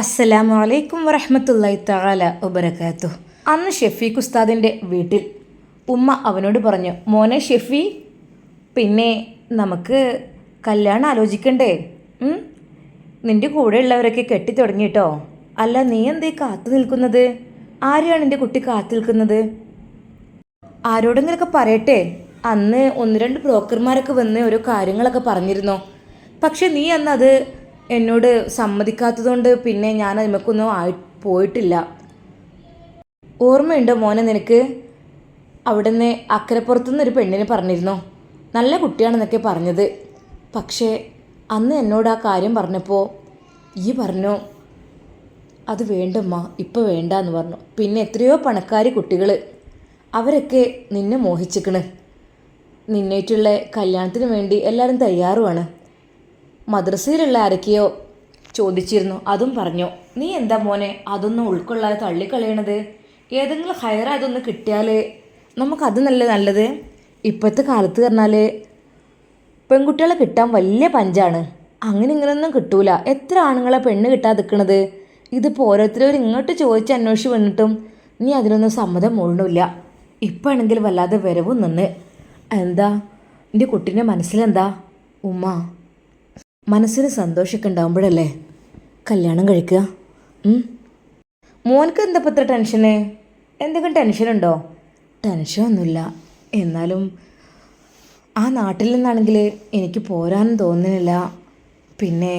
അസ്സലാമു അലൈക്കും വറഹമത്തല്ലായി തആല വബറകാത്തു അന്ന് ഷെഫീഖ് ഉസ്താദിന്റെ വീട്ടിൽ ഉമ്മ അവനോട് പറഞ്ഞു മോനെ ഷെഫി പിന്നെ നമുക്ക് കല്യാണം ആലോചിക്കണ്ടേ? നിന്റെ കൂടെ ഉള്ളവരൊക്കെ കെട്ടി തുടങ്ങിയിട്ടോ അല്ല നീ എന്തേ കാത്തു നിൽക്കുന്നത്? ആരെയാണ് എന്റെ കുട്ടി കാത്തു നിൽക്കുന്നത്? ആരോടെങ്കിലൊക്കെ പറയട്ടെ. അന്ന് ഒന്ന് രണ്ട് ബ്രോക്കർമാരൊക്കെ വന്ന് ഓരോ കാര്യങ്ങളൊക്കെ പറഞ്ഞിരുന്നു. പക്ഷെ നീ അന്നത് എന്നോട് സമ്മതിക്കാത്തതുകൊണ്ട് പിന്നെ ഞാൻ നിനക്കൊന്നും ആയി പോയിട്ടില്ല. ഓർമ്മയുണ്ടോ മോനെ നിനക്ക്? അവിടുന്ന് അക്കരപ്പുറത്തുനിന്ന് ഒരു പെണ്ണിനെ പറഞ്ഞിരുന്നു. നല്ല കുട്ടിയാണെന്നൊക്കെ പറഞ്ഞത്. പക്ഷേ അന്ന് എന്നോട് ആ കാര്യം പറഞ്ഞപ്പോൾ ഈ പറഞ്ഞു അത് വേണ്ടമ്മ ഇപ്പോൾ വേണ്ട എന്ന് പറഞ്ഞു. പിന്നെ എത്രയോ പണക്കാരി കുട്ടികൾ അവരൊക്കെ നിന്നെ മോഹിച്ചിക്കണ്. നിന്നേറ്റുള്ള കല്യാണത്തിന് വേണ്ടി എല്ലാവരും തയ്യാറുമാണ് മദ്രസയിലുള്ള ആരൊക്കെയോ ചോദിച്ചിരുന്നു. അതും പറഞ്ഞു നീ എന്താ മോനെ അതൊന്നും ഉൾക്കൊള്ളാതെ തള്ളിക്കളയണത്? ഏതെങ്കിലും ഹയറായതൊന്ന് കിട്ടിയാൽ നമുക്കത് നല്ല നല്ലത്? ഇപ്പോഴത്തെ കാലത്ത് പറഞ്ഞാൽ പെൺകുട്ടികളെ കിട്ടാൻ വലിയ പഞ്ചാണ്. അങ്ങനെ ഇങ്ങനെയൊന്നും കിട്ടൂല. എത്ര ആണുങ്ങളെ പെണ്ണ് കിട്ടാതെ നിൽക്കണത് ഇതിപ്പോൾ ഓരോരുത്തരും ഇങ്ങോട്ട് ചോദിച്ച് അന്വേഷിച്ച് വന്നിട്ടും നീ അതിനൊന്നും സമ്മതം മൂഴണില്ല ഇപ്പം ആണെങ്കിൽ വല്ലാതെ വരവും നിന്ന്. എന്താ? എന്റെ കുട്ടീന്റെ മനസ്സിലെന്താ? ഉമ്മ മനസ്സിന് സന്തോഷമൊക്കെ ഉണ്ടാകുമ്പോഴല്ലേ കല്യാണം കഴിക്കുക? മോനക്ക് എന്താ ഇത്ര ടെൻഷന്? എന്തെങ്കിലും ടെൻഷനുണ്ടോ? ടെൻഷനൊന്നുമില്ല. എന്നാലും ആ നാട്ടിൽ നിന്നാണെങ്കിൽ എനിക്ക് പോരാനും തോന്നുന്നില്ല. പിന്നെ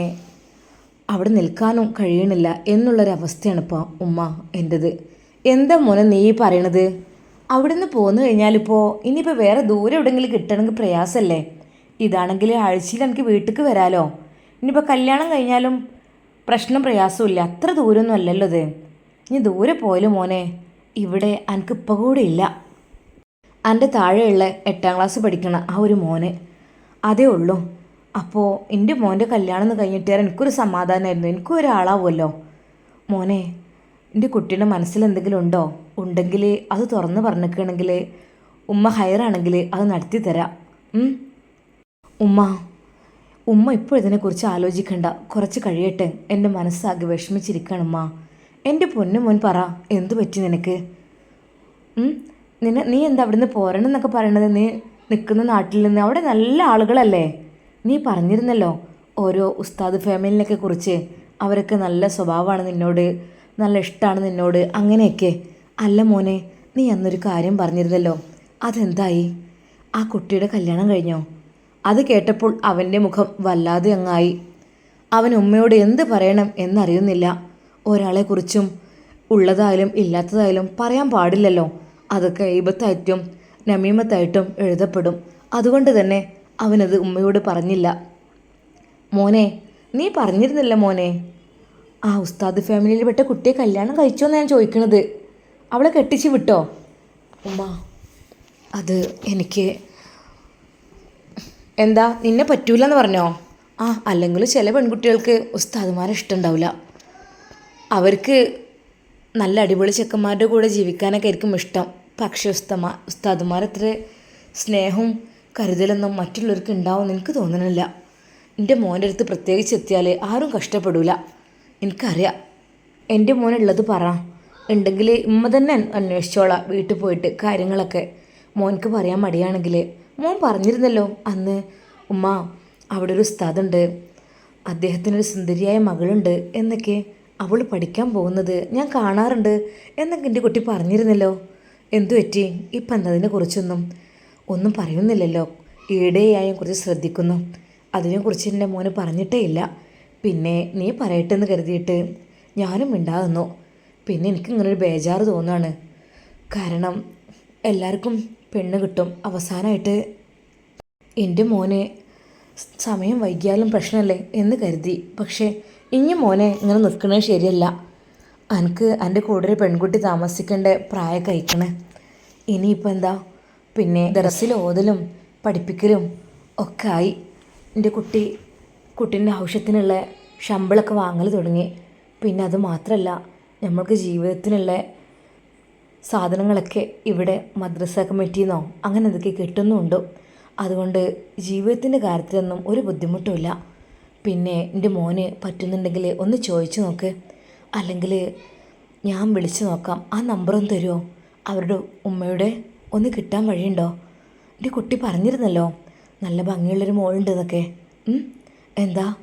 അവിടെ നിൽക്കാനും കഴിയണില്ല എന്നുള്ളൊരവസ്ഥയാണ് ഇപ്പോൾ ഉമ്മ എന്റെത്. എന്താ മോനെ നീ പറയണത്? അവിടെ നിന്ന് പോന്നു കഴിഞ്ഞാലിപ്പോൾ ഇനിയിപ്പോൾ വേറെ ദൂരെ എവിടെയെങ്കിലും കിട്ടണമെങ്കിൽ പ്രയാസമല്ലേ? ഇതാണെങ്കിൽ ആഴ്ചയിൽ എനിക്ക് വീട്ടിലേക്ക് വരാലോ. ഇനിയിപ്പോൾ കല്യാണം കഴിഞ്ഞാലും പ്രശ്നം പ്രയാസമില്ല അത്ര ദൂരമൊന്നും അല്ലല്ലോ ഇത്. ഇനി ദൂരെ പോയാലും മോനെ? ഇവിടെ എനിക്ക് ഇപ്പം കൂടെ ഇല്ല. എന്റെ താഴെയുള്ള എട്ടാം ക്ലാസ് പഠിക്കണ ആ ഒരു മോന്. അതേ ഉള്ളൂ. അപ്പോൾ എന്റെ മോന്റെ കല്യാണം എന്ന് കഴിഞ്ഞിട്ട് എനിക്കൊരു സമാധാനമായിരുന്നു എനിക്കും ഒരാളാവുമല്ലോ. മോനെ എന്റെ കുട്ടിയുടെ മനസ്സിൽ എന്തെങ്കിലും ഉണ്ടോ? ഉണ്ടെങ്കിൽ അത് തുറന്ന് പറഞ്ഞിരിക്കണമെങ്കിൽ ഉമ്മ ഹയറാണെങ്കിൽ അത് നടത്തി തരാം? ഉമ്മ. ഉമ്മ ഇപ്പോൾ ഇതിനെക്കുറിച്ച് ആലോചിക്കണ്ട. കുറച്ച് കഴിയട്ടെ. എന്റെ മനസ്സാകെ വിഷമിച്ചിരിക്കണം ഉമ്മ. എന്റെ പൊന്നു മോൻ പറ എന്തു പറ്റി നിനക്ക്? നിന്നെ നീ എന്താ അവിടുന്ന് പോരണം എന്നൊക്കെ പറയണത്? നീ നിൽക്കുന്ന നാട്ടിൽ നിന്ന് അവിടെ നല്ല ആളുകളല്ലേ? നീ പറഞ്ഞിരുന്നല്ലോ ഓരോ ഉസ്താദ് ഫാമിലിനൊക്കെ കുറിച്ച്. അവരൊക്കെ നല്ല സ്വഭാവമാണ് നിന്നോട്. നല്ല ഇഷ്ടമാണ് നിന്നോട്. അങ്ങനെയൊക്കെ. അല്ല മോനെ നീ അന്നൊരു കാര്യം പറഞ്ഞിരുന്നല്ലോ. അതെന്തായി? ആ കുട്ടിയുടെ കല്യാണം കഴിഞ്ഞോ? അത് കേട്ടപ്പോൾ അവന്റെ മുഖം വല്ലാതെ അങ്ങായി. അവൻ ഉമ്മയോട് എന്ത് പറയണം എന്നറിയുന്നില്ല. ഒരാളെക്കുറിച്ചും ഉള്ളതായാലും ഇല്ലാത്തതായാലും പറയാൻ പാടില്ലല്ലോ. അതൊക്കെ ഈബത്തായിട്ടും നമീമത്തായിട്ടും എഴുതപ്പെടും. അതുകൊണ്ട് തന്നെ അവനത് ഉമ്മയോട് പറഞ്ഞില്ല. മോനെ നീ പറഞ്ഞിരുന്നില്ല മോനെ. ആ ഉസ്താദ് ഫാമിലിയിൽ പെട്ട കുട്ടിയെ കല്യാണം കഴിച്ചോന്ന് ഞാൻ ചോദിക്കണത്. അവളെ കെട്ടിച്ച് വിട്ടോ? ഉമ്മ അത് എനിക്ക് എന്താ നിന്നെ പറ്റൂലെന്ന് പറഞ്ഞോ? ആ അല്ലെങ്കിൽ ചില പെൺകുട്ടികൾക്ക് ഉസ്താദുമാരെ ഇഷ്ടമുണ്ടാവില്ല അവർക്ക് നല്ല അടിപൊളി ചെക്കന്മാരുടെ കൂടെ ജീവിക്കാനൊക്കെ ആയിരിക്കും ഇഷ്ടം. പക്ഷേ ഉസ്തമാ ഉസ്താദുമാരത്ര സ്നേഹവും കരുതലൊന്നും മറ്റുള്ളവർക്ക് ഉണ്ടാവും എനിക്ക് തോന്നണില്ല. എന്റെ മോന്റെ അടുത്ത് പ്രത്യേകിച്ച് എത്തിയാൽ ആരും കഷ്ടപ്പെടില്ല എനിക്കറിയാം. എന്റെ മോനുള്ളത് പറ. ഉണ്ടെങ്കിൽ ഇമ്മ തന്നെ അന്വേഷിച്ചോളാം. വീട്ടിൽ പോയിട്ട് കാര്യങ്ങളൊക്കെ. മോൻക്ക് പറയാൻ മടിയാണെങ്കിൽ മോൻ പറഞ്ഞിരുന്നല്ലോ അന്ന് ഉമ്മ അവിടെ ഒരു ഉസ്താദുണ്ട്. അദ്ദേഹത്തിനൊരു സുന്ദരിയായ മകളുണ്ട് എന്നൊക്കെ അവൾ പഠിക്കാൻ പോകുന്നത് ഞാൻ കാണാറുണ്ട് എന്നൊക്കെ എന്റെ കുട്ടി പറഞ്ഞിരുന്നല്ലോ. എന്തു പറ്റി? ഇപ്പം എന്നതിനെ കുറിച്ചൊന്നും ഒന്നും പറയുന്നില്ലല്ലോ. ഈടെയായും കുറിച്ച് ശ്രദ്ധിക്കുന്നു. അതിനെക്കുറിച്ച് എന്റെ മോന് പറഞ്ഞിട്ടേ ഇല്ല. പിന്നെ നീ പറയട്ടെ എന്ന് കരുതിയിട്ട് ഞാനും ഉണ്ടാകുന്നു പിന്നെ എനിക്ക് ഇങ്ങനൊരു ബേജാറ് തോന്നുകയാണ് കാരണം എല്ലാവർക്കും പെണ്ണ് കിട്ടും. അവസാനമായിട്ട് എന്റെ മോനെ സമയം വൈകിയാലും പ്രശ്നമല്ലേ എന്ന് കരുതി. പക്ഷേ ഇനി മോനെ ഇങ്ങനെ നിൽക്കണത് ശരിയല്ല. എനിക്ക് എന്റെ കൂടെ ഒരു പെൺകുട്ടി താമസിക്കേണ്ട പ്രായം കഴിക്കണേ. ഇനിയിപ്പോൾ എന്താ? പിന്നെ ദറസിൽ ഓതലും പഠിപ്പിക്കലും ഒക്കെ ആയി. എന്റെ കുട്ടി കുട്ടീന്റെ ആവശ്യത്തിനുള്ള ശമ്പളമൊക്കെ വാങ്ങൽ തുടങ്ങി. പിന്നെ അത് മാത്രമല്ല നമ്മൾക്ക് ജീവിതത്തിനുള്ള സാധനങ്ങളൊക്കെ ഇവിടെ മദ്രസ കമ്മിറ്റിന്നോ അങ്ങനെ എന്തൊക്കെ കിട്ടുന്നുണ്ട്? അതുകൊണ്ട് ജീവിതത്തിന്റെ കാര്യത്തിലൊന്നും ഒരു ബുദ്ധിമുട്ടുമില്ല. പിന്നെ എന്റെ മോന് പറ്റുന്നുണ്ടെങ്കിൽ ഒന്ന് ചോദിച്ചു നോക്ക്. അല്ലെങ്കിൽ ഞാൻ വിളിച്ചു നോക്കാം. ആ നമ്പറൊന്ന് തരുമോ? അവരുടെ ഉമ്മയുടെ ഒന്ന് കിട്ടാൻ വഴിയുണ്ടോ? എന്റെ കുട്ടി പറഞ്ഞിരുന്നല്ലോ. നല്ല ഭംഗിയുള്ളൊരു മോളുണ്ടെന്നൊക്കെ എന്നൊക്കെ. എന്താ?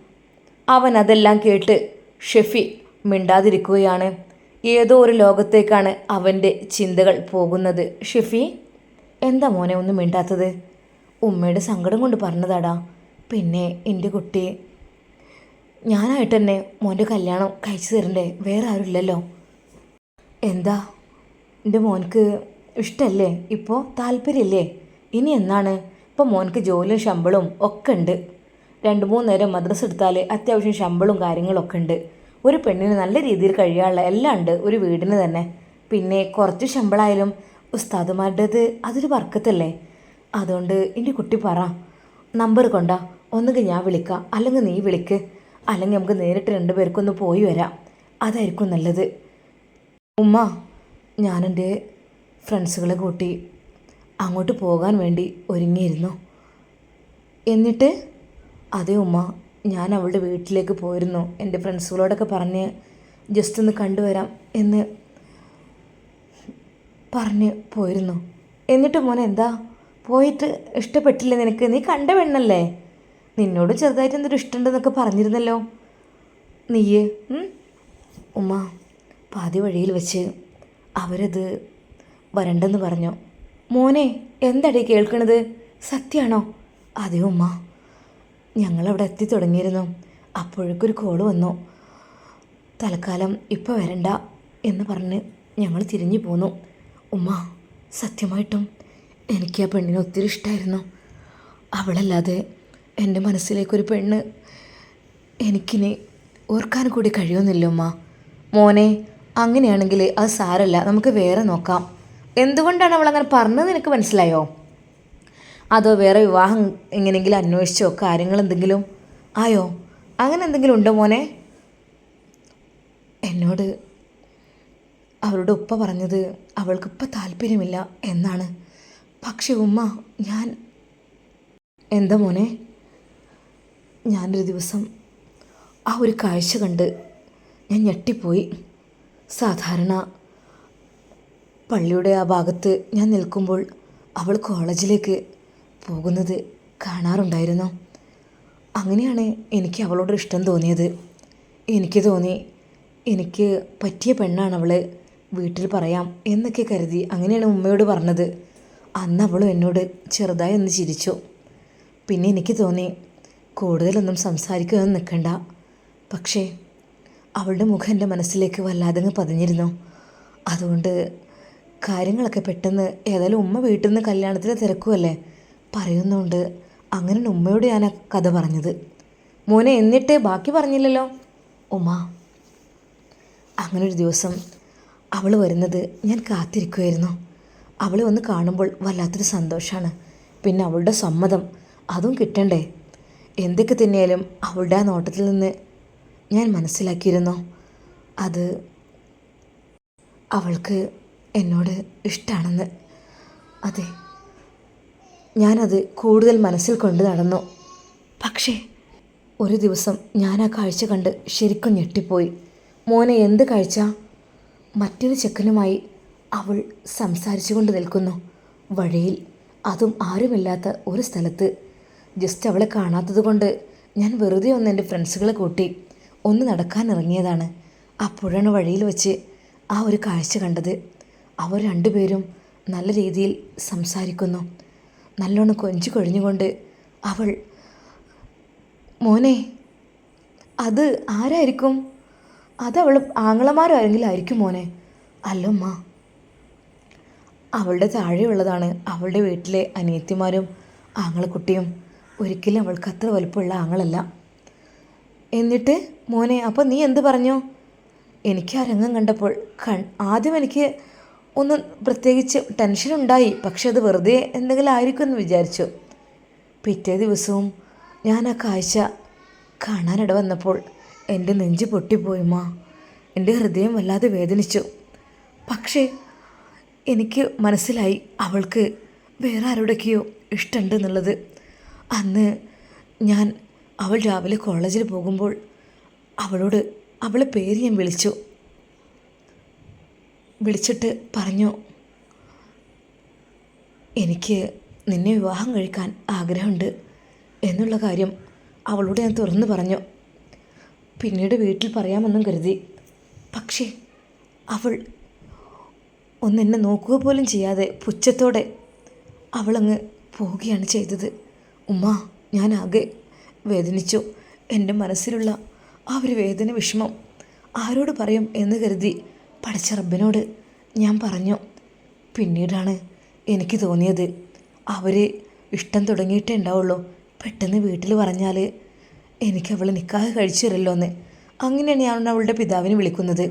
അവൻ അതെല്ലാം കേട്ട് ഷെഫി മിണ്ടാതിരിക്കുകയാണ്. ഏതോ ഒരു ലോകത്തേക്കാണ് അവന്റെ ചിന്തകൾ പോകുന്നത്. ഷെഫി എന്താ മോനെ ഒന്നും മിണ്ടാത്തത്? ഉമ്മയുടെ സങ്കടം കൊണ്ട് പറഞ്ഞതാടാ. പിന്നെ എന്റെ കുട്ടി. ഞാനായിട്ട് തന്നെ മോന്റെ കല്യാണം കഴിച്ചു തരണ്ടേ വേറെ ആരുമില്ലല്ലോ എന്താ? എന്റെ മോൻക്ക് ഇഷ്ടമല്ലേ ഇപ്പോൾ താല്പര്യമില്ലേ ഇനി എന്നാണ്? ഇപ്പോൾ മോൻക്ക് ജോലിയും ശമ്പളവും ഒക്കെ ഉണ്ട്. രണ്ട് മൂന്ന് നേരം മദ്രസ എടുത്താൽ അത്യാവശ്യം ശമ്പളവും കാര്യങ്ങളൊക്കെ ഉണ്ട്. ഒരു പെണ്ണിന് നല്ല രീതിയിൽ കഴിയാനുള്ള എല്ലാം ഉണ്ട് ഒരു വീടിന് തന്നെ. പിന്നെ കുറച്ച് ശമ്പളമായാലും ഉസ്താദുമാരുടേത് അതൊരു വർക്കത്തല്ലേ? അതുകൊണ്ട് എന്റെ കുട്ടി പറ. നമ്പർ കൊണ്ടാ. ഒന്നുകിൽ ഞാൻ വിളിക്കാം. അല്ലെങ്കിൽ നീ വിളിക്ക്. അല്ലെങ്കിൽ നമുക്ക് നേരിട്ട് രണ്ടുപേർക്കൊന്ന് പോയി വരാം. അതായിരിക്കും നല്ലത്. ഉമ്മ ഞാനെന്റെ ഫ്രണ്ട്സുകളെ കൂട്ടി അങ്ങോട്ട് പോകാൻ വേണ്ടി ഒരുങ്ങിയിരുന്നു. എന്നിട്ട് അതേ ഉമ്മ ഞാൻ അവളുടെ വീട്ടിലേക്ക് പോയിരുന്നു. എന്റെ ഫ്രണ്ട്സുകളോടൊക്കെ പറഞ്ഞ് ജസ്റ്റ് ഒന്ന് കണ്ടുവരാം എന്ന് പറഞ്ഞ് പോയിരുന്നു. എന്നിട്ട് മോനെ എന്താ? പോയിട്ട് ഇഷ്ടപ്പെട്ടില്ല നിനക്ക്? നീ കണ്ട പെണ്ണല്ലേ? നിന്നോട് ചെറുതായിട്ട് എന്തൊരു ഇഷ്ടമുണ്ടെന്നൊക്കെ പറഞ്ഞിരുന്നല്ലോ. നീയ് ഉമ്മ പാതി വഴിയിൽ വെച്ച് അവരത് വരണ്ടെന്ന് പറഞ്ഞു. മോനെ എന്താടി കേൾക്കണത്? സത്യമാണോ അതെ ഉമ്മ. ഞങ്ങളവിടെ എത്തി തുടങ്ങിയിരുന്നു. അപ്പോഴേക്കൊരു കോൾ വന്നു. തൽക്കാലം ഇപ്പോൾ വരണ്ട എന്ന് പറഞ്ഞ് ഞങ്ങൾ തിരിഞ്ഞു പോന്നു. ഉമ്മ സത്യമായിട്ടും എനിക്ക് ആ പെണ്ണിനെ ഒത്തിരി ഇഷ്ടമായിരുന്നു അവളല്ലാതെ എന്റെ മനസ്സിലേക്കൊരു പെണ്ണ് എനിക്കിനി ഓർക്കാൻ കൂടി കഴിയുന്നില്ല ഉമ്മ. മോനെ അങ്ങനെയാണെങ്കിൽ അത് സാരല്ല നമുക്ക് വേറെ നോക്കാം. എന്തുകൊണ്ടാണ് അവൾ അങ്ങനെ പറഞ്ഞത് നിനക്ക് മനസ്സിലായോ? അതോ വേറെ വിവാഹം എങ്ങനെയെങ്കിലും അന്വേഷിച്ചോ കാര്യങ്ങൾ എന്തെങ്കിലും ആയോ? അങ്ങനെ എന്തെങ്കിലും ഉണ്ടോ മോനെ? എന്നോട് അവരുടെ ഉപ്പ പറഞ്ഞത് അവൾക്കിപ്പോൾ താല്പര്യമില്ല എന്നാണ്. പക്ഷെ ഉമ്മ ഞാൻ എന്താ മോനെ? ഞാനൊരു ദിവസം ആ ഒരു കാഴ്ച കണ്ട് ഞാൻ ഞെട്ടിപ്പോയി. സാധാരണ പള്ളിയുടെ ആ ഭാഗത്ത് ഞാൻ നിൽക്കുമ്പോൾ അവൾ കോളേജിലേക്ക് പോകുന്നത് കാണാറുണ്ടായിരുന്നു. അങ്ങനെയാണ് എനിക്ക് അവളോട് ഇഷ്ടം തോന്നിയത്. എനിക്ക് തോന്നി എനിക്ക് പറ്റിയ പെണ്ണാണ് അവൾ വീട്ടിൽ പറയാം എന്നൊക്കെ കരുതി അങ്ങനെയാണ് ഉമ്മയോട് പറഞ്ഞത്. അന്ന് അവളും എന്നോട് ചെറുതായി ഒന്ന് ചിരിച്ചു. പിന്നെ എനിക്ക് തോന്നി കൂടുതലൊന്നും സംസാരിക്കുമെന്ന് നിൽക്കണ്ട. പക്ഷേ അവളുടെ മുഖം എന്റെ മനസ്സിലേക്ക് വല്ലാതെ പതിഞ്ഞിരുന്നു. അതുകൊണ്ട് കാര്യങ്ങളൊക്കെ പെട്ടെന്ന് ഏതായാലും ഉമ്മ വീട്ടിൽ നിന്ന് കല്യാണത്തിന് തിരക്കുമല്ലേ പറയുന്നുണ്ട് അങ്ങനെ ഉമ്മയോട് ഞാൻ ആ കഥ പറഞ്ഞത്. മോനെ എന്നിട്ട് ബാക്കി പറഞ്ഞില്ലല്ലോ? ഉമ്മ. അങ്ങനൊരു ദിവസം അവൾ വരുന്നത് ഞാൻ കാത്തിരിക്കുമായിരുന്നു അവളെ ഒന്ന് കാണുമ്പോൾ വല്ലാത്തൊരു സന്തോഷമാണ് പിന്നെ അവളുടെ സമ്മതം അതും കിട്ടണ്ടേ? എന്തൊക്കെ തന്നെയാലും അവളുടെ ആ നോട്ടത്തിൽ നിന്ന് ഞാൻ മനസ്സിലാക്കിയിരുന്നു? അത് അവൾക്ക് എന്നോട് ഇഷ്ടമാണെന്ന് അതെ ഞാനത് കൂടുതൽ മനസ്സിൽ കൊണ്ട് നടന്നു. പക്ഷേ ഒരു ദിവസം ഞാൻ ആ കാഴ്ച കണ്ട് ശരിക്കും ഞെട്ടിപ്പോയി. മോനെ എന്ത് കാഴ്ച? മറ്റൊരു ചെക്കനുമായി അവൾ സംസാരിച്ചു കൊണ്ട് നിൽക്കുന്നു. വഴിയിൽ അതും ആരുമില്ലാത്ത ഒരു സ്ഥലത്ത്. ജസ്റ്റ് അവളെ കാണാത്തതുകൊണ്ട് ഞാൻ വെറുതെ ഒന്ന് എന്റെ ഫ്രണ്ട്സുകളെ കൂട്ടി ഒന്ന് നടക്കാൻ ഇറങ്ങിയതാണ്. അപ്പോഴാണ് വഴിയിൽ വെച്ച് ആ ഒരു കാഴ്ച കണ്ടത്. അവർ രണ്ടുപേരും നല്ല രീതിയിൽ സംസാരിക്കുന്നു. നല്ലോണം കൊഞ്ചു കൊഴിഞ്ഞുകൊണ്ട് അവൾ മോനെ അത് ആരായിരിക്കും? അത് അവൾ ആരെങ്കിലും ആയിരിക്കും മോനെ? അല്ലമ്മ അവളുടെ താഴെയുള്ളതാണ് അവളുടെ വീട്ടിലെ അനിയത്തിമാരും ആങ്ങളക്കുട്ടിയും. ഒരിക്കലും അവൾക്ക് അത്ര വലുപ്പമുള്ള ആങ്ങളല്ല. എന്നിട്ട് മോനെ അപ്പോൾ നീ എന്ത് പറഞ്ഞു? എനിക്ക് ആ രംഗം കണ്ടപ്പോൾ കൺ ആദ്യം എനിക്ക് ഒന്ന് പ്രത്യേകിച്ച് ടെൻഷൻ ഉണ്ടായി പക്ഷെ അത് വെറുതെ എന്തെങ്കിലും ആയിരിക്കും എന്ന് വിചാരിച്ചു. പിറ്റേ ദിവസവും ഞാൻ ആ കാഴ്ച കാണാനിട വന്നപ്പോൾ എന്റെ നെഞ്ച് പൊട്ടിപ്പോയിമ്മ എന്റെ ഹൃദയം വല്ലാതെ വേദനിച്ചു. പക്ഷേ എനിക്ക് മനസ്സിലായി അവൾക്ക് വേറെ ആരോടൊക്കെയോ ഇഷ്ടമുണ്ട് എന്നുള്ളത് അന്ന് ഞാൻ അവൾ രാവിലെ കോളേജിൽ പോകുമ്പോൾ അവളോട് അവളെ പേര് ഞാൻ വിളിച്ചു. വിളിച്ചിട്ട് പറഞ്ഞു എനിക്ക് നിന്നെ വിവാഹം കഴിക്കാൻ ആഗ്രഹമുണ്ട് എന്നുള്ള കാര്യം അവളോട് ഞാൻ തുറന്നു പറഞ്ഞു. പിന്നീട് വീട്ടിൽ പറയാമെന്നും കരുതി. പക്ഷേ അവൾ ഒന്നെന്നെ നോക്കുക പോലും ചെയ്യാതെ പുച്ഛത്തോടെ അവളങ്ങ് പോവുകയാണ് ചെയ്തത്. ഉമ്മ ഞാൻ ആകെ വേദനിച്ചു. എന്റെ മനസ്സിലുള്ള ആ ഒരു വേദന വിഷമം ആരോട് പറയും എന്ന് കരുതി പഠിച്ച റബ്ബിനോട് ഞാൻ പറഞ്ഞു പിന്നീടാണ് എനിക്ക് തോന്നിയത്. അവർ ഇഷ്ടം തുടങ്ങിയിട്ടേ ഉണ്ടാവുള്ളൂ. പെട്ടെന്ന് വീട്ടിൽ പറഞ്ഞാൽ എനിക്ക് അവളെ നിൽക്കാതെ കഴിച്ചു തരല്ലോ എന്ന് അങ്ങനെയാണ് ഞാൻ അവളുടെ പിതാവിനെ വിളിക്കുന്നത്.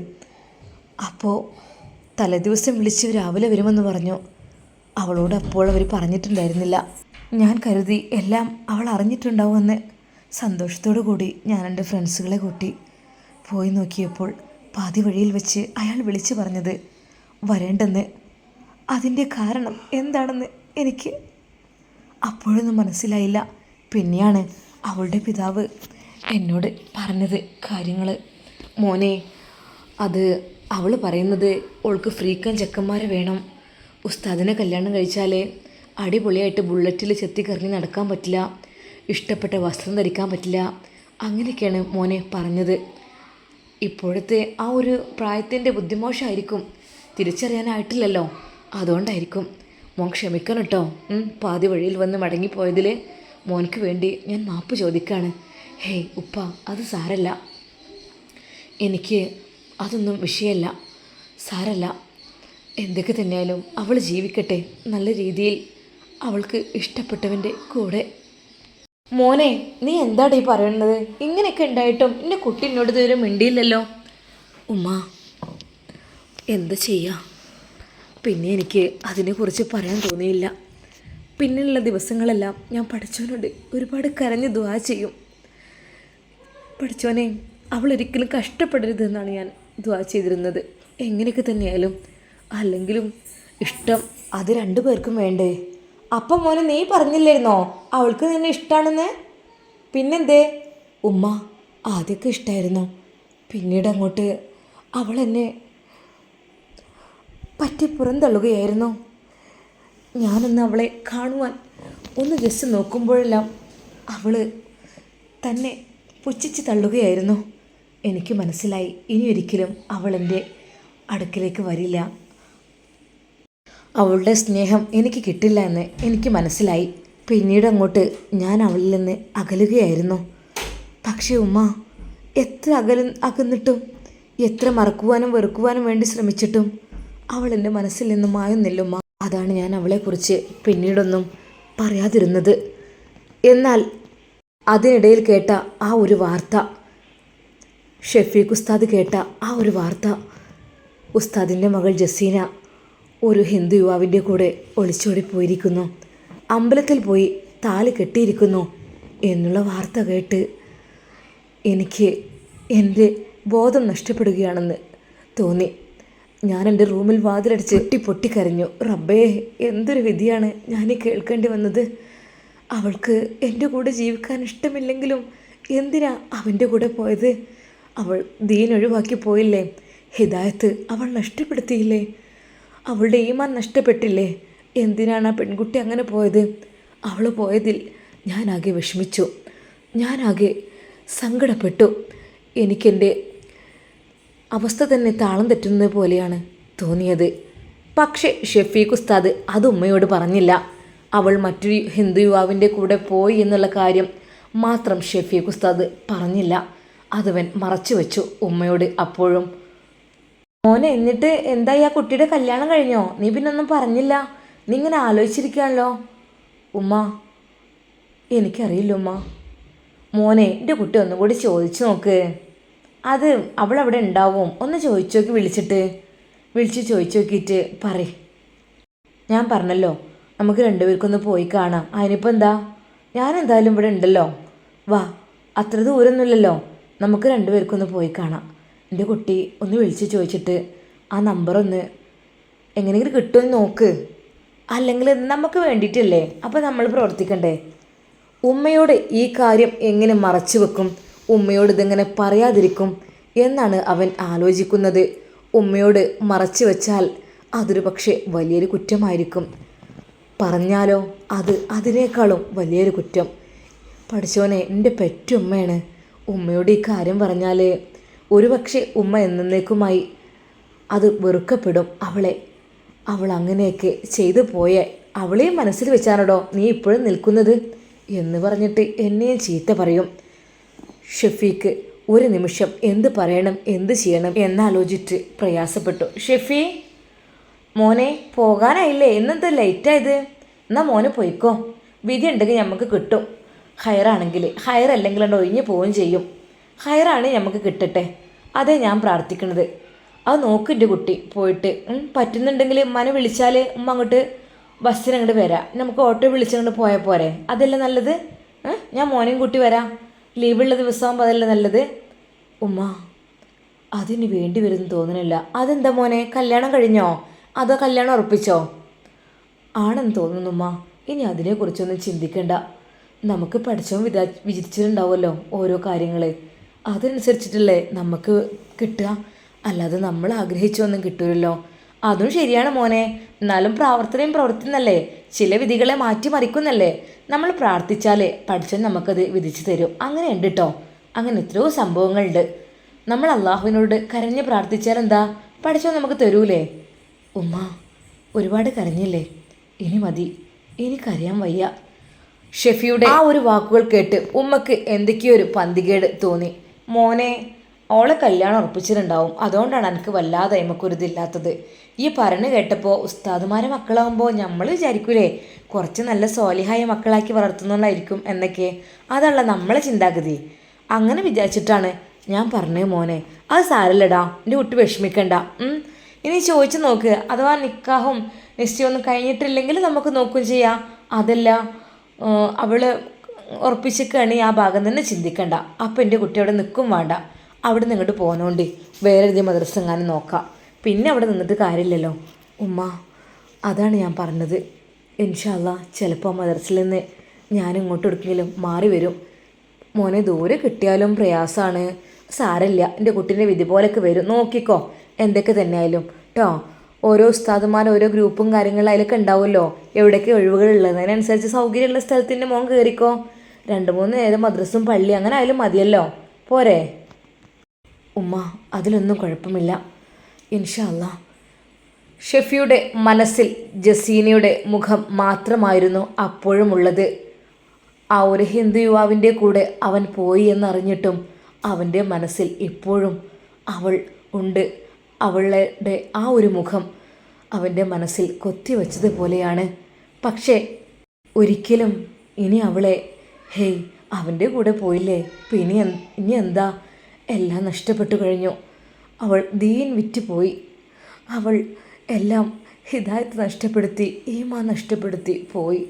അപ്പോൾ തലേദിവസം വിളിച്ച് രാവിലെ വരുമെന്ന് പറഞ്ഞു. അവളോട് അപ്പോൾ അവർ പറഞ്ഞിട്ടുണ്ടായിരുന്നില്ല. ഞാൻ കരുതി എല്ലാം അവൾ അറിഞ്ഞിട്ടുണ്ടാവുമെന്ന് സന്തോഷത്തോടു കൂടി ഞാൻ എന്റെ ഫ്രണ്ട്സുകളെ കൂട്ടി പോയി നോക്കിയപ്പോൾ പാതി വഴിയിൽ വെച്ച് അയാൾ വിളിച്ചു പറഞ്ഞത് വരേണ്ടെന്ന്. അതിന്റെ കാരണം എന്താണെന്ന് എനിക്ക് അപ്പോഴൊന്നും മനസ്സിലായില്ല. പിന്നെയാണ് അവളുടെ പിതാവ് എന്നോട് പറഞ്ഞത് കാര്യങ്ങൾ മോനെ അത് അവൾ പറയുന്നത് ഓൾക്ക് ഫ്രീക്കൻ ചെക്കന്മാരെ വേണം. ഉസ്താദിനെ കല്യാണം കഴിച്ചാലേ അടിപൊളിയായിട്ട് ബുള്ളറ്റിൽ ചെത്തി കറങ്ങി നടക്കാൻ പറ്റില്ല. ഇഷ്ടപ്പെട്ട വസ്ത്രം ധരിക്കാൻ പറ്റില്ല. അങ്ങനെയൊക്കെയാണ് മോനെ പറഞ്ഞത്. ഇപ്പോഴത്തെ ആ ഒരു പ്രായത്തിന്റെ ബുദ്ധിമോശമായിരിക്കും തിരിച്ചറിയാനായിട്ടില്ലല്ലോ. അതുകൊണ്ടായിരിക്കും. മോൻ ക്ഷമിക്കണം കേട്ടോ പാതി വഴിയിൽ വന്ന് മടങ്ങിപ്പോയതിൽ മോനക്ക് വേണ്ടി ഞാൻ മാപ്പ് ചോദിക്കുകയാണ് ഹേയ് ഉപ്പ അത് സാരല്ല. എനിക്ക് അതൊന്നും വിഷയമല്ല സാരല്ല. എന്തൊക്കെ തന്നെയായാലും അവൾ ജീവിക്കട്ടെ. നല്ല രീതിയിൽ അവൾക്ക് ഇഷ്ടപ്പെട്ടവന്റെ കൂടെ. മോനെ നീ എന്താടാ ഈ പറയുന്നത് ഇങ്ങനെയൊക്കെ ഉണ്ടായിട്ടും എന്റെ കുട്ടി എന്നോട് ഇതുവരെ മിണ്ടിയില്ലല്ലോ. ഉമ്മ എന്ത് ചെയ്യാം? പിന്നെ എനിക്ക് അതിനെക്കുറിച്ച് പറയാൻ തോന്നിയില്ല. പിന്നെയുള്ള ദിവസങ്ങളെല്ലാം ഞാൻ പഠിച്ചവനോട് ഒരുപാട് കരഞ്ഞ് ദുആ ചെയ്യും. പഠിച്ചവനെ അവളൊരിക്കലും കഷ്ടപ്പെടരുതെന്നാണ് ഞാൻ ദുആ ചെയ്തിരുന്നത്. എങ്ങനെയൊക്കെ തന്നെയായാലും. അല്ലെങ്കിലും ഇഷ്ടം അത് രണ്ടു പേർക്കും വേണ്ടേ? അപ്പം മോനെ നീ പറഞ്ഞില്ലായിരുന്നോ? അവൾക്ക് നിന്നെ ഇഷ്ടമാണെന്ന് പിന്നെന്തേ? ഉമ്മ ആദ്യമൊക്കെ ഇഷ്ടമായിരുന്നു പിന്നീട് അങ്ങോട്ട് അവൾ എന്നെ പറ്റി പുറന്തള്ളുകയായിരുന്നു. ഞാനൊന്ന് അവളെ കാണുവാൻ ഒന്ന് ജസ്റ്റ് നോക്കുമ്പോഴെല്ലാം അവൾ തന്നെ പുച്ഛിച്ച് തള്ളുകയായിരുന്നു. എനിക്ക് മനസ്സിലായി. ഇനി ഒരിക്കലും അവൾ എന്റെ അടുക്കിലേക്ക് വരില്ല. അവളുടെ സ്നേഹം എനിക്ക് കിട്ടില്ല എന്ന് എനിക്ക് മനസ്സിലായി. പിന്നീട് അങ്ങോട്ട് ഞാൻ അവളിൽ നിന്ന് അകലുകയായിരുന്നു. പക്ഷേ ഉമ്മ എത്ര അകല അകന്നിട്ടും എത്ര മറക്കുവാനും വെറുക്കുവാനും വേണ്ടി ശ്രമിച്ചിട്ടും അവൾ എന്റെ മനസ്സിൽ നിന്നും മായുന്നില്ല ഉമ്മ. അതാണ് ഞാൻ അവളെക്കുറിച്ച് പിന്നീടൊന്നും പറയാതിരുന്നത്. എന്നാൽ അതിനിടയിൽ കേട്ട ആ ഒരു വാർത്ത ഷെഫീഖ് ഉസ്താദ് കേട്ട ആ ഒരു വാർത്ത. ഉസ്താദിന്റെ മകൾ ജസീന ഒരു ഹിന്ദു യുവാവിന്റെ കൂടെ ഒളിച്ചോടി പോയിരിക്കുന്നു. അമ്പലത്തിൽ പോയി താലി കെട്ടിയിരിക്കുന്നു എന്നുള്ള വാർത്ത കേട്ട് എനിക്ക് എന്റെ ബോധം നഷ്ടപ്പെടുകയാണെന്ന് തോന്നി. ഞാൻ എന്റെ റൂമിൽ വാതിലടിച്ച് പൊട്ടി പൊട്ടിക്കരഞ്ഞു. റബ്ബേ എന്തൊരു വിധിയാണ് ഞാൻ കേൾക്കേണ്ടി വന്നത്? അവൾക്ക് എന്റെ കൂടെ ജീവിക്കാൻ ഇഷ്ടമില്ലെങ്കിലും എന്തിനാ അവന്റെ കൂടെ പോയത്? അവൾ ദീൻ ഒഴിവാക്കി പോയില്ലേ? ഹിദായത്ത് അവൾ നഷ്ടപ്പെടുത്തിയില്ലേ? അവളുടെ ഈമാൻ നഷ്ടപ്പെട്ടില്ലേ? എന്തിനാണ് ആ പെൺകുട്ടി അങ്ങനെ പോയത്? അവൾ പോയതിൽ ഞാനാകെ വിഷമിച്ചു. ഞാനാകെ സങ്കടപ്പെട്ടു. എനിക്കെന്റെ അവസ്ഥ തന്നെ താളം തെറ്റുന്നത് പോലെയാണ് തോന്നിയത്. പക്ഷേ ഷെഫീഖ് ഉസ്താദ് അത് ഉമ്മയോട് പറഞ്ഞില്ല. അവൾ മറ്റൊരു ഹിന്ദു യുവാവിന്റെ കൂടെ പോയി എന്നുള്ള കാര്യം മാത്രം ഷെഫീഖ് ഉസ്താദ് പറഞ്ഞില്ല. അതവൻ മറച്ചു വെച്ചു ഉമ്മയോട് അപ്പോഴും. മോനെ എന്നിട്ട് എന്തായി ആ കുട്ടിയുടെ കല്യാണം കഴിഞ്ഞോ? നീ പിന്നെ ഒന്നും പറഞ്ഞില്ല. നീ ഇങ്ങനെ ആലോചിച്ചിരിക്കുകയാണല്ലോ. ഉമ്മ എനിക്കറിയില്ല ഉമ്മ. മോനെ എന്റെ കുട്ടി ഒന്നും കൂടി ചോദിച്ചു നോക്ക്. അത് അവൾ അവിടെ ഉണ്ടാവും. ഒന്ന് ചോദിച്ചു നോക്കി വിളിച്ചിട്ട്. വിളിച്ച് ചോദിച്ചു നോക്കിയിട്ട് പറ ഞാൻ പറഞ്ഞല്ലോ നമുക്ക് രണ്ടുപേർക്കൊന്ന് പോയി കാണാം. അതിനിപ്പോൾ എന്താ? ഞാൻ എന്തായാലും ഇവിടെ ഉണ്ടല്ലോ. വാ അത്ര ദൂരമൊന്നുമില്ലല്ലോ നമുക്ക് രണ്ടുപേർക്കൊന്ന് പോയി കാണാം. എന്റെ കുട്ടി ഒന്ന് വിളിച്ച് ചോദിച്ചിട്ട് ആ നമ്പർ ഒന്ന് എങ്ങനെയെങ്കിലും കിട്ടുമെന്ന് നോക്ക്. അല്ലെങ്കിൽ നമുക്ക് വേണ്ടിയിട്ടല്ലേ? അപ്പോൾ നമ്മൾ പ്രവർത്തിക്കണ്ടേ? ഉമ്മയോട് ഈ കാര്യം എങ്ങനെ മറച്ചു വെക്കും? ഉമ്മയോട് ഇതെങ്ങനെ പറയാതിരിക്കും? എന്നാണ് അവൻ ആലോചിക്കുന്നത്. ഉമ്മയോട് മറച്ചു വെച്ചാൽ അതൊരു പക്ഷേ വലിയൊരു കുറ്റമായിരിക്കും. പറഞ്ഞാലോ അത് അതിനേക്കാളും വലിയൊരു കുറ്റം. പഠിച്ചോനെ എന്റെ പെറ്റുമ്മയാണ് ഉമ്മയോട് ഈ കാര്യം പറഞ്ഞാൽ ഒരുപക്ഷെ ഉമ്മ എന്നേക്കുമായി അത് വെറുക്കപ്പെടും. അവളെ അവൾ അങ്ങനെയൊക്കെ ചെയ്തു പോയ അവളെയും മനസ്സിൽ വെച്ചാണോ നീ ഇപ്പോഴും നിൽക്കുന്നത് എന്ന് പറഞ്ഞിട്ട് എന്നെയും ചീത്ത പറയും. ഷെഫീക്ക് ഒരു നിമിഷം എന്ത് പറയണം എന്ത് ചെയ്യണം എന്നാലോചിച്ച് പ്രയാസപ്പെട്ടു. ഷെഫി മോനെ പോകാനായില്ലേ? എന്നെന്താ ലേറ്റായത് എന്നാൽ മോനെ പോയിക്കോ. വിധി ഉണ്ടെങ്കിൽ നമുക്ക് കിട്ടും. ഹയറാണെങ്കിൽ ഹയർ അല്ലെങ്കിൽ ഉണ്ട് ഒഴിഞ്ഞു പോവുകയും ചെയ്യും. ഹയറാണ് നമുക്ക് കിട്ടട്ടെ. അതേ ഞാൻ പ്രാർത്ഥിക്കണത് അത് നോക്കിന്റെ കുട്ടി പോയിട്ട് പറ്റുന്നുണ്ടെങ്കിൽ ഉമ്മനെ വിളിച്ചാൽ ഉമ്മ അങ്ങോട്ട് ബസ്സിന് അങ്ങോട്ട് വരാം. നമുക്ക് ഓട്ടോ വിളിച്ചങ്ങോട്ട് പോയാൽ പോരെ. അതല്ലേ നല്ലത്? ഞാൻ മോനെയും കൂട്ടി വരാം. ലീവുള്ള ദിവസമാകുമ്പോൾ അതല്ലേ നല്ലത്? ഉമ്മ അതിന് വേണ്ടി വരും തോന്നുന്നില്ല അതെന്താ മോനെ കല്യാണം കഴിഞ്ഞോ? അതോ കല്യാണം ഉറപ്പിച്ചോ? ആണെന്ന് തോന്നുന്നു ഉമ്മ. ഇനി അതിനെക്കുറിച്ചൊന്നും ചിന്തിക്കണ്ട. നമുക്ക് പഠിച്ചവൻ വിചാ വിചരിച്ചിട്ടുണ്ടാവുമല്ലോ ഓരോ കാര്യങ്ങൾ അതിനനുസരിച്ചിട്ടല്ലേ നമുക്ക് കിട്ടുക. അല്ലാതെ നമ്മൾ ആഗ്രഹിച്ചൊന്നും കിട്ടൂലല്ലോ. അതും ശരിയാണ് മോനെ. എന്നാലും പ്രാവർത്തനയും പ്രവർത്തിന്നല്ലേ ചില വിധികളെ മാറ്റിമറിക്കുന്നല്ലേ? നമ്മൾ പ്രാർത്ഥിച്ചാൽ പഠിച്ചവൻ നമുക്കത് വിധിച്ചു തരും. അങ്ങനെ ഉണ്ട് കേട്ടോ അങ്ങനെ എത്രയോ സംഭവങ്ങളുണ്ട്. നമ്മൾ അള്ളാഹുവിനോട് കരഞ്ഞ് പ്രാർത്ഥിച്ചാൽ എന്താ? പഠിച്ചോ നമുക്ക് തരൂലേ? ഉമ്മ ഒരുപാട് കരഞ്ഞില്ലേ? ഇനി മതി. ഇനി കരയാൻ വയ്യ. ഷെഫിയുടെ ആ ഒരു വാക്കുകൾ കേട്ട് ഉമ്മക്ക് എന്തൊക്കെയോ ഒരു പന്തികേട് തോന്നി. മോനെ ഓളെ കല്യാണം ഉറപ്പിച്ചിട്ടുണ്ടാവും. അതുകൊണ്ടാണ് എനിക്ക് വല്ലാതെ അയമക്കൊരിതില്ലാത്തത്. ഈ പറഞ്ഞു കേട്ടപ്പോൾ ഉസ്താദുമാരെ മക്കളാകുമ്പോൾ നമ്മൾ വിചാരിക്കൂലേ കുറച്ച് നല്ല സോലിഹായ മക്കളാക്കി വളർത്തുന്നതായിരിക്കും എന്നൊക്കെ. അതല്ല നമ്മളെ ചിന്താഗതി. അങ്ങനെ വിചാരിച്ചിട്ടാണ് ഞാൻ പറഞ്ഞു മോനെ. അത് സാരല്ലടാ എന്റെ കുട്ടി വിഷമിക്കണ്ട. ഇനി ചോദിച്ചു നോക്ക്. അഥവാ നിക്കാഹും നിശ്ചയമൊന്നും കഴിഞ്ഞിട്ടില്ലെങ്കിൽ നമുക്ക് നോക്കുകയും ചെയ്യാം. അതല്ല ഏഹ്, അവൾ ഉറപ്പിച്ചിക്കാണ് ആ ഭാഗം തന്നെ ചിന്തിക്കണ്ട. അപ്പം എന്റെ കുട്ടി അവിടെ നിൽക്കും വേണ്ട. അവിടെ നിന്ന് ഇങ്ങോട്ട് പോകുന്നോണ്ട് വേറെ ഏതെങ്കിലും മദ്രസ നോക്കാം. പിന്നെ അവിടെ നിന്നിട്ട് കാര്യമില്ലല്ലോ. ഉമ്മ അതാണ് ഞാൻ പറഞ്ഞത്. ഇൻഷാല്ല ചിലപ്പോൾ മദർസിൽ നിന്ന് ഞാൻ ഇങ്ങോട്ട് എടുക്കെങ്കിലും മാറി വരും. മോനെ ദൂരെ കിട്ടിയാലും പ്രയാസമാണ് സാരമില്ല. എന്റെ കുട്ടീന്റെ വിധി പോലൊക്കെ വരും. നോക്കിക്കോ. എന്തൊക്കെ തന്നെയായാലും. കേട്ടോ ഓരോ ഉസ്താദുമാർ ഓരോ ഗ്രൂപ്പും കാര്യങ്ങളും അതിലൊക്കെ ഉണ്ടാവുമല്ലോ? എവിടെയൊക്കെ ഒഴിവുകൾ അതിനനുസരിച്ച് സൗകര്യമുള്ള സ്ഥലത്തിന്റെ മോൻ കയറിക്കോ രണ്ട് മൂന്ന് നേരം മദ്രസും പള്ളി അങ്ങനെ ആയാലും മതിയല്ലോ. പോരെ. ഉമ്മ അതിലൊന്നും കുഴപ്പമില്ല. ഇൻഷല്ല. ഷെഫിയുടെ മനസ്സിൽ ജസീനയുടെ മുഖം മാത്രമായിരുന്നു അപ്പോഴുമുള്ളത് ആ ഒരു ഹിന്ദു യുവാവിന്റെ കൂടെ അവൻ പോയി എന്നറിഞ്ഞിട്ടും അവന്റെ മനസ്സിൽ ഇപ്പോഴും അവൾ ഉണ്ട്. അവളുടെ ആ ഒരു മുഖം അവന്റെ മനസ്സിൽ കൊത്തിവെച്ചതുപോലെയാണ് പക്ഷേ ഒരിക്കലും ഇനി അവളെ ഹേയ് അവന്റെ കൂടെ പോയില്ലേ? പിന്നെ ഇനി എന്താ? എല്ലാം നഷ്ടപ്പെട്ടു കഴിഞ്ഞു. അവൾ ദീൻ വിറ്റുപോയി അവൾ എല്ലാം ഹിദായത്ത് നഷ്ടപ്പെടുത്തി ഈമാ നഷ്ടപ്പെടുത്തി പോയി.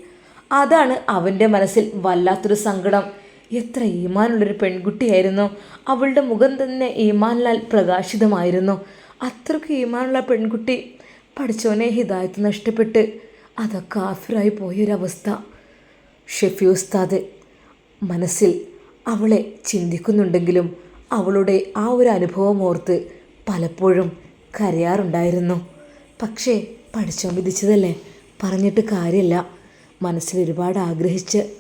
അതാണ് അവന്റെ മനസ്സിൽ വല്ലാത്തൊരു സങ്കടം. എത്ര ഈമാനുള്ളൊരു പെൺകുട്ടിയായിരുന്നു. അവളുടെ മുഖം തന്നെ ഈമാനിലാൽ പ്രകാശിതമായിരുന്നു. അത്രയ്ക്ക് ഈമാനുള്ള പെൺകുട്ടി പഠിച്ചവനെ ഹിദായത്ത് നഷ്ടപ്പെട്ട് അതൊക്കെ ആഫിറായി പോയൊരവസ്ഥ. ഷെഫി ഉസ്താദ് മനസ്സിൽ അവളെ ചിന്തിക്കുന്നുണ്ടെങ്കിലും അവളുടെ ആ ഒരു അനുഭവം ഓർത്ത് പലപ്പോഴും കരയാറുണ്ടായിരുന്നു. പക്ഷേ പഠിച്ചോ വിധിച്ചതല്ലേ? പറഞ്ഞിട്ട് കാര്യമില്ല മനസ്സിൽ ഒരുപാട് ആഗ്രഹിച്ച്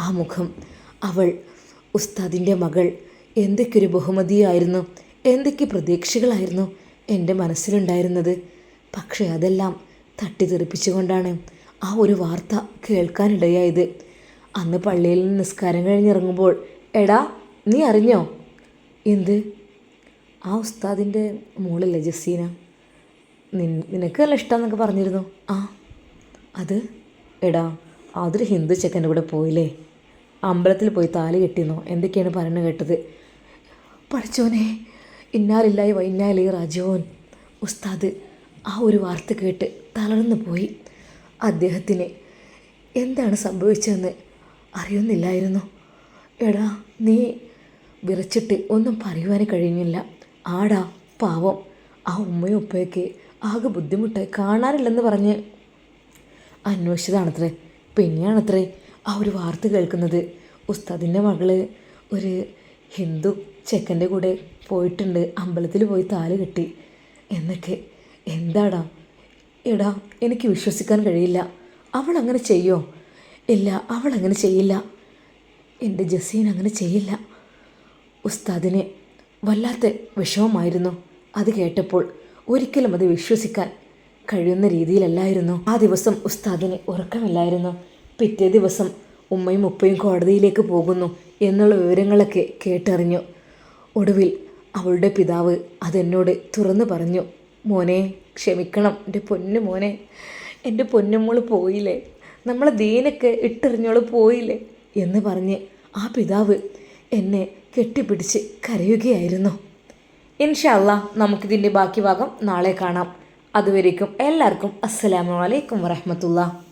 ആ മുഖം അവൾ ഉസ്താദിന്റെ മകൾ എന്തൊക്കെയൊരു ബഹുമതിയായിരുന്നു എന്തൊക്കെ പ്രതീക്ഷകളായിരുന്നു എന്റെ മനസ്സിലുണ്ടായിരുന്നത്. പക്ഷേ അതെല്ലാം തട്ടിത്തെറിപ്പിച്ചുകൊണ്ടാണ് ആ ഒരു വാർത്ത കേൾക്കാനിടയായത്. അന്ന് പള്ളിയിൽ നിന്ന് നിസ്കാരം കഴിഞ്ഞിറങ്ങുമ്പോൾ എടാ നീ അറിഞ്ഞോ? എന്ത്? ആ ഉസ്താദിന്റെ മോളല്ലേ ജസീന? നിൻ നിനക്ക് നല്ല ഇഷ്ടമെന്നൊക്കെ പറഞ്ഞിരുന്നു. ആ. അത്? എടാ അതൊരു ഹിന്ദു ചെക്കന്റെ കൂടെ പോയില്ലേ? അമ്പലത്തിൽ പോയി താലി കെട്ടിയെന്നോ എന്തൊക്കെയാണ് പറഞ്ഞു കേട്ടത്. പഠിച്ചോനെ ഇന്നാലില്ലായി വൈന്നാലി റാജോൻ. ഉസ്താദ് ആ ഒരു വാർത്ത കേട്ട് തളർന്നു പോയി. അദ്ദേഹത്തിന് എന്താണ് സംഭവിച്ചതെന്ന് അറിയുന്നില്ലായിരുന്നു. എടാ നീ വിറച്ചിട്ട് ഒന്നും പറയുവാനേ കഴിഞ്ഞില്ല. ആടാ പാവം. ആ ഉമ്മയും ഉപ്പയൊക്കെ ആകെ ബുദ്ധിമുട്ടായി കാണാനില്ലെന്ന് പറഞ്ഞ് അന്വേഷിച്ചതാണത്രേ. പിന്നെയാണത്രേ ആ ഒരു വാർത്ത കേൾക്കുന്നത്. ഉസ്താദിന്റെ മകൾ ഒരു ഹിന്ദു ചെക്കന്റെ കൂടെ പോയിട്ടുണ്ട്. അമ്പലത്തിൽ പോയി താൽ കെട്ടി. എന്നൊക്കെ. എന്താടാ? എടാ എനിക്ക് വിശ്വസിക്കാൻ കഴിയില്ല. അവൾ അങ്ങനെ ചെയ്യോ? ഇല്ല അവൾ അങ്ങനെ ചെയ്യില്ല. എന്റെ ജസീൻ അങ്ങനെ ചെയ്യില്ല. ഉസ്താദിന് വല്ലാത്ത വിഷമമായിരുന്നു. അത് കേട്ടപ്പോൾ ഒരിക്കലും അത് വിശ്വസിക്കാൻ കഴിയുന്ന രീതിയിലല്ലായിരുന്നു. ആ ദിവസം ഉസ്താദിന് ഉറക്കമില്ലായിരുന്നു. പിറ്റേ ദിവസം ഉമ്മയും ഉപ്പയും കോടതിയിലേക്ക് പോകുന്നു എന്നുള്ള വിവരങ്ങളൊക്കെ കേട്ടറിഞ്ഞു. ഒടുവിൽ അവളുടെ പിതാവ് അതെന്നോട് തുറന്നു പറഞ്ഞു മോനെ ക്ഷമിക്കണം എന്റെ പൊന്നു മോനെ. എന്റെ പൊന്നുമോൾ പോയില്ലേ. നമ്മളെ ദീനൊക്കെ ഇട്ടെറിഞ്ഞോൾ പോയില്ലേ. എന്ന് പറഞ്ഞ് ആ പിതാവ് എന്നെ കെട്ടിപ്പിടിച്ച് കരയുകയായിരുന്നു. ഇൻഷല്ല നമുക്കിതിന്റെ ബാക്കി ഭാഗം നാളെ കാണാം. അതുവരേക്കും എല്ലാവർക്കും അസ്സലാമു അലൈക്കും വറഹമത്തുള്ള.